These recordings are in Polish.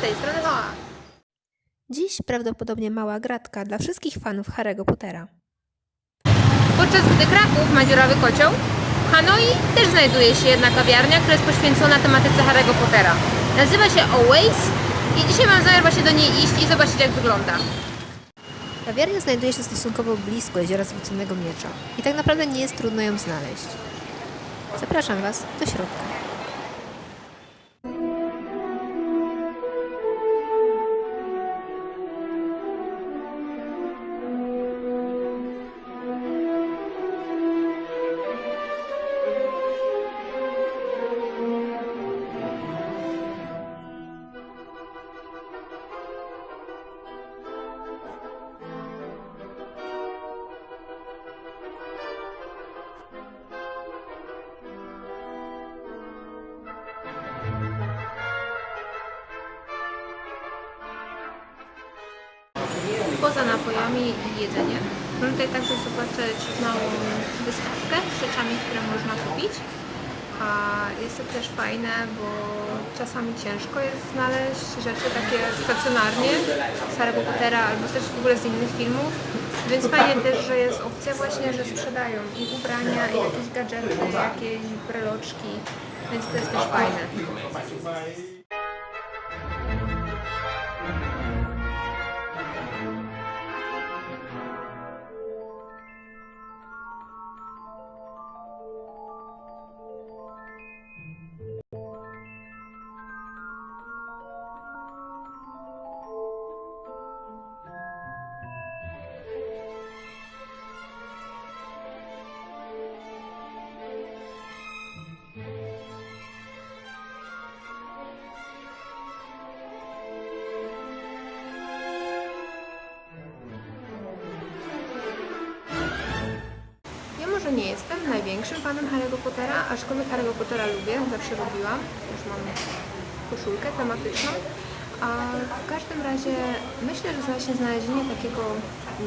tej strony Hoa. Dziś prawdopodobnie mała gratka dla wszystkich fanów Harry'ego Pottera. Podczas gdy Kraków ma dziurawy kocioł, w Hanoi też znajduje się jedna kawiarnia, która jest poświęcona tematyce Harry'ego Pottera. Nazywa się Always i dzisiaj mam zamiar właśnie do niej iść i zobaczyć jak wygląda. Kawiarnia znajduje się stosunkowo blisko jeziora Zwróconego Miecza i tak naprawdę nie jest trudno ją znaleźć. Zapraszam Was do środka. Poza napojami i jedzeniem, można tutaj także zobaczyć małą wystawkę z rzeczami, które można kupić. A jest to też fajne, bo czasami ciężko jest znaleźć rzeczy takie stacjonarnie z Harry'ego Pottera albo też w ogóle z innych filmów. Więc fajnie też, że jest opcja właśnie, że sprzedają i ubrania, i jakieś gadżety, jakieś breloczki, więc to jest też fajne. Fanem Harry'ego Pottera, aczkolwiek Harry'ego Pottera lubię, zawsze lubiłam. Już mam koszulkę tematyczną. A w każdym razie myślę, że właśnie znalezienie takiego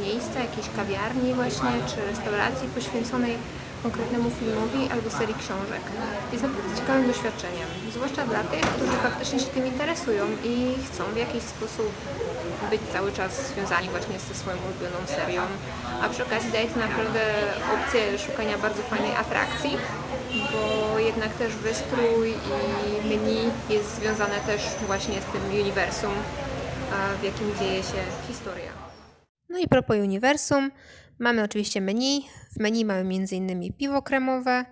miejsca, jakiejś kawiarni właśnie, czy restauracji poświęconej konkretnemu filmowi albo serii książek jest naprawdę ciekawym doświadczeniem. Zwłaszcza dla tych, którzy faktycznie się tym interesują i chcą w jakiś sposób być cały czas związani właśnie ze swoją ulubioną serią. A przy okazji daje to naprawdę opcję szukania bardzo fajnej atrakcji, bo jednak też wystrój i menu jest związane też właśnie z tym uniwersum, w jakim dzieje się historia. No i propos uniwersum, mamy oczywiście menu. W menu mamy m.in. piwo kremowe,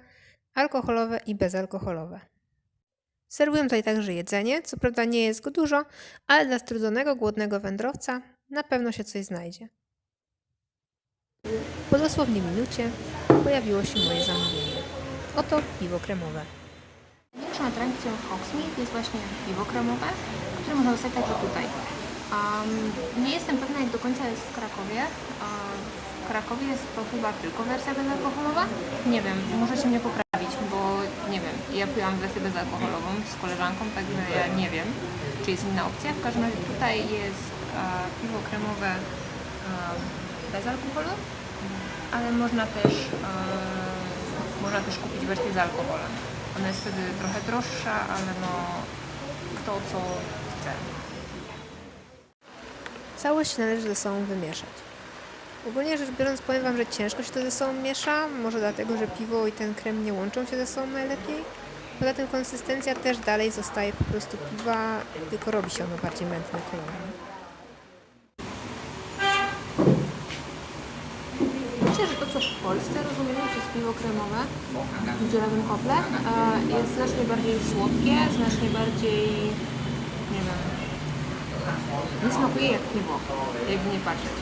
alkoholowe i bezalkoholowe. Serwują tutaj także jedzenie, co prawda nie jest go dużo, ale dla strudzonego, głodnego wędrowca na pewno się coś znajdzie. Po dosłownie minucie pojawiło się moje zamówienie. Oto piwo kremowe. Większą atrakcją w Hogsmeade jest właśnie piwo kremowe, które można dostać także tutaj. Um, nie jestem pewna jak do końca jest w Krakowie. W Krakowie jest to chyba tylko wersja bezalkoholowa? Nie wiem, możecie mnie poprawić, bo nie wiem, ja piłam wersję bezalkoholową z koleżanką, także ja nie wiem, czy jest inna opcja. W każdym razie tutaj jest piwo kremowe bez alkoholu, ale można też, można też kupić wersję z alkoholem. Ona jest wtedy trochę droższa, ale no kto co chce. Całość należy ze sobą wymieszać. Ogólnie rzecz biorąc, powiem Wam, że ciężko się to ze sobą miesza, może dlatego, że piwo i ten krem nie łączą się ze sobą najlepiej. Poza tym konsystencja też dalej zostaje po prostu piwa, tylko robi się ono bardziej mętne kolorem. Myślę, że to, co w Polsce rozumiemy przez piwo kremowe w dziurawym kotle, e, jest znacznie bardziej słodkie, znacznie bardziej, nie wiem, nie smakuje jak piwo, jakby nie patrzeć.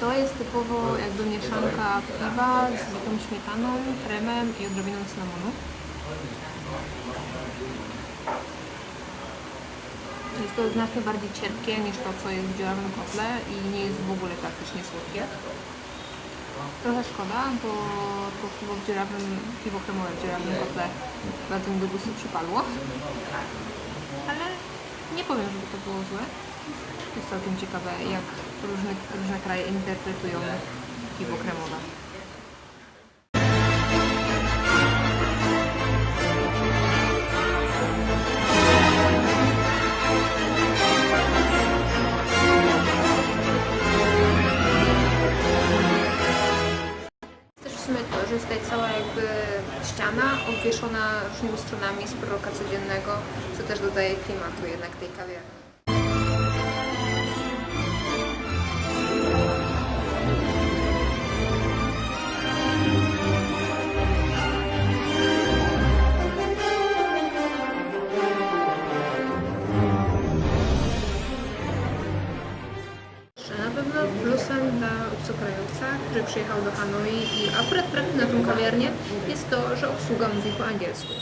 To jest typowo jakby mieszanka piwa z zwykłą śmietaną, kremem i odrobiną cynamonu. Jest to znacznie bardziej cierpkie niż to, co jest w dziurawym kotle i nie jest w ogóle praktycznie słodkie. Trochę szkoda, bo to piwo w dziurawym, piwo kremowe w dziurawym kotle bardzo mi do gustu przypadło. Nie powiem, żeby to było złe. Jest całkiem ciekawe, jak różne, różne kraje interpretują piwo kremowe. cała jakby ściana obwieszona różnymi stronami z proroka codziennego, co też dodaje klimatu jednak tej kawiarni. Plusem dla obcokrajowca, który przyjechał do Hanoi i akurat trafił na tą kawiarnię, jest to, że obsługa mówi po angielsku.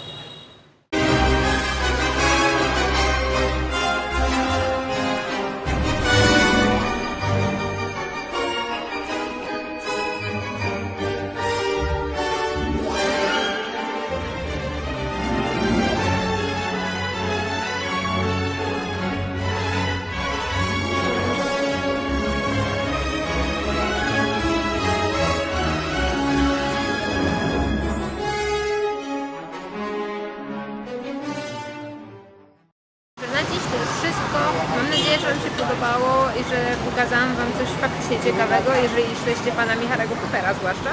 Dziś to już wszystko. Mam nadzieję, że Wam się podobało i że pokazałam Wam coś faktycznie ciekawego, jeżeli jesteście fanami Harry'ego Pottera zwłaszcza.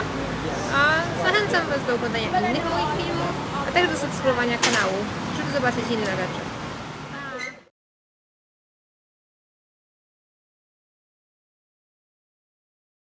A zachęcam Was do oglądania innych moich filmów, a także do subskrybowania kanału, żeby zobaczyć inne rzeczy.